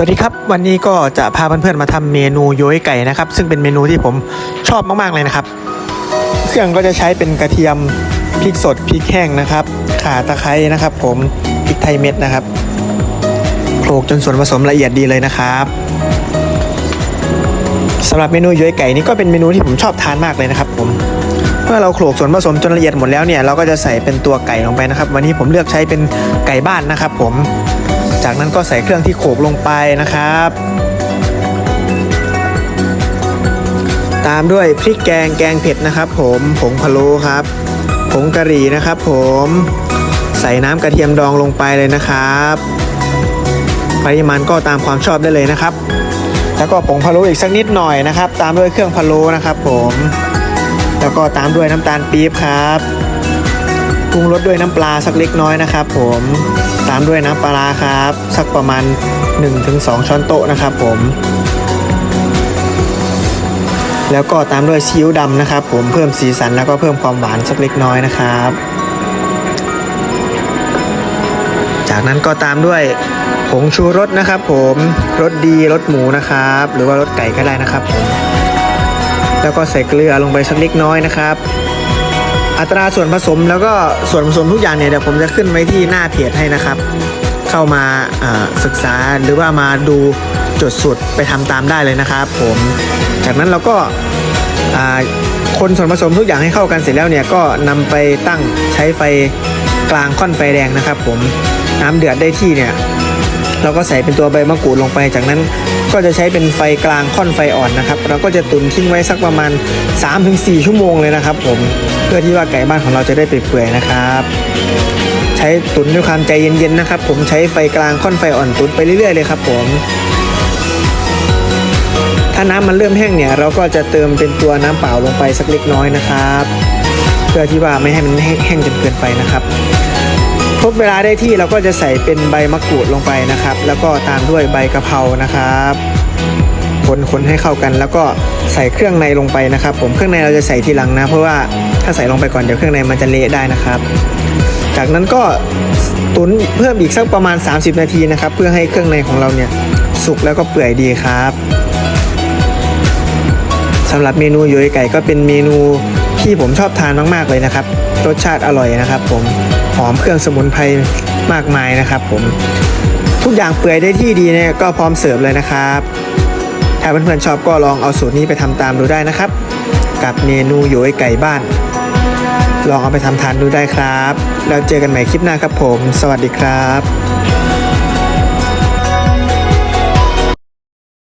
สวัสดีครับ วันนี้ก็จะพาเพื่อนๆมาทำเมนูย้อยไก่นะครับ ซึ่งเป็นเมนูที่ผมชอบมากๆเลยนะครับ เครื่องก็จะใช้เป็นกระเทียมพริกสดพริกแห้งนะครับข่าตะไคร้นะครับ ผมพริกไทยเม็ดนะครับโขลกจนส่วนผสมละเอียดดีเลยนะครับสำหรับเมนูย้อยไก่นี่ก็เป็นเมนูที่ผมชอบทานมากเลยนะครับ ผมเมื่อเราโขลกส่วนผสมจนละเอียดหมดแล้วเนี่ยเราก็จะใส่เป็นตัวไก่ลงไปนะครับ วันนี้ผมเลือกใช้เป็นไก่บ้านนะครับ ผม จากนั้นก็ใส่เครื่องที่โขลกลงไปนะครับ ตามด้วยพริกแกงแกงเผ็ดนะครับผมผงพะโล้ครับ ผงกะหรี่นะครับผมใส่น้ำกระเทียมดองลงไปเลยนะครับ ปริมาณก็ตามความชอบได้เลยนะครับ แล้วก็ผงพะโล้อีกสักนิดหน่อยนะครับ ตามด้วยเครื่องพะโล้นะครับ ผม แล้วก็ตามด้วยน้ำตาลปี๊บครับปรุงรสด้วยน้ำปลาสักเล็กน้อยนะครับ ผม ตามด้วยน้ำปลาครับ สักประมาณ 1-2 ช้อนโต๊ะนะครับผม แล้วก็ตามด้วยซีอิ๊วดำนะครับ ผมเพิ่มสีสันแล้วก็เพิ่มความหวานสักเล็กน้อยนะครับ จากนั้นก็ตามด้วยผงชูรสนะครับผมรสดีรสหมูนะครับ หรือว่ารสไก่ก็ได้นะครับผมแล้วก็ใส่เกลือลงไปสักเล็กน้อยนะครับ อัตราส่วนผสมแล้วก็ส่วนผสมทุกอย่างเนี่ยเดี๋ยวผมจะขึ้นไว้ที่หน้าเพจให้นะครับ เข้ามาศึกษาหรือว่ามาดูจดสูตรไปทำตามได้เลยนะครับ ผมจากนั้นเราก็คนส่วนผสมทุกอย่างให้เข้ากันเสร็จแล้วเนี่ยก็นำไปตั้งใช้ไฟกลางค่อนไฟแดงนะครับ ผมน้ำเดือดได้ที่เนี่ยเราก็ใส่เป็นตัวใบมะกรูดลงไป จากนั้น ก็จะใช้เป็นไฟกลางค่อนไฟอ่อนนะครับเราก็จะตุนทิ้งไว้สักประมาณ 3-4 ชั่วโมงเลยนะครับผมเพื่อที่ว่าไก่บ้านของเราจะได้เปื่อยๆนะครับใช้ตุนด้วยความใจเย็นๆนะครับ ผมใช้ไฟกลางค่อนไฟอ่อนตุนไปเรื่อยๆเลยครับผมถ้าน้ำมันเริ่มแห้งเนี่ยเราก็จะเติมเป็นตัวน้ำเปล่าลงไปสักเล็กน้อยนะครับ เพื่อที่ว่าไม่ให้มันแห้งจนเกินไปนะครับครบ เวลาได้ที่เราก็จะใส่เป็นใบมะกรูดลงไปนะครับ แล้วก็ตามด้วยใบกะเพรานะครับคนคนให้เข้ากัน แล้วก็ใส่เครื่องในลงไปนะครับ ผมเครื่องในเราจะใส่ทีหลังนะ เพราะว่าถ้าใส่ลงไปก่อนเดี๋ยวเครื่องในมันจะเละได้นะครับ จากนั้นก็ตุนเพิ่มอีกสักประมาณ 30 นาทีนะครับ เพื่อให้เครื่องในของเราเนี่ยสุกแล้วก็เปื่อยดีครับสำหรับเมนูโยยไก่ก็เป็นเมนู ที่ผมชอบทานมากๆเลยนะครับ รสชาติอร่อยนะครับ ผมหอมเครื่องสมุนไพรมากมายนะครับ ผมทุกอย่างเปื่อยได้ที่ดีเนี่ยก็พร้อมเสิร์ฟเลยนะครับ ถ้าเพื่อนๆชอบก็ลองเอาสูตรนี้ไปทำตามดูได้นะครับ กับเมนูโยยไก่บ้าน ลองเอาไปทำทานดูได้ครับ แล้วเจอกันใหม่คลิปหน้าครับผม สวัสดีครับ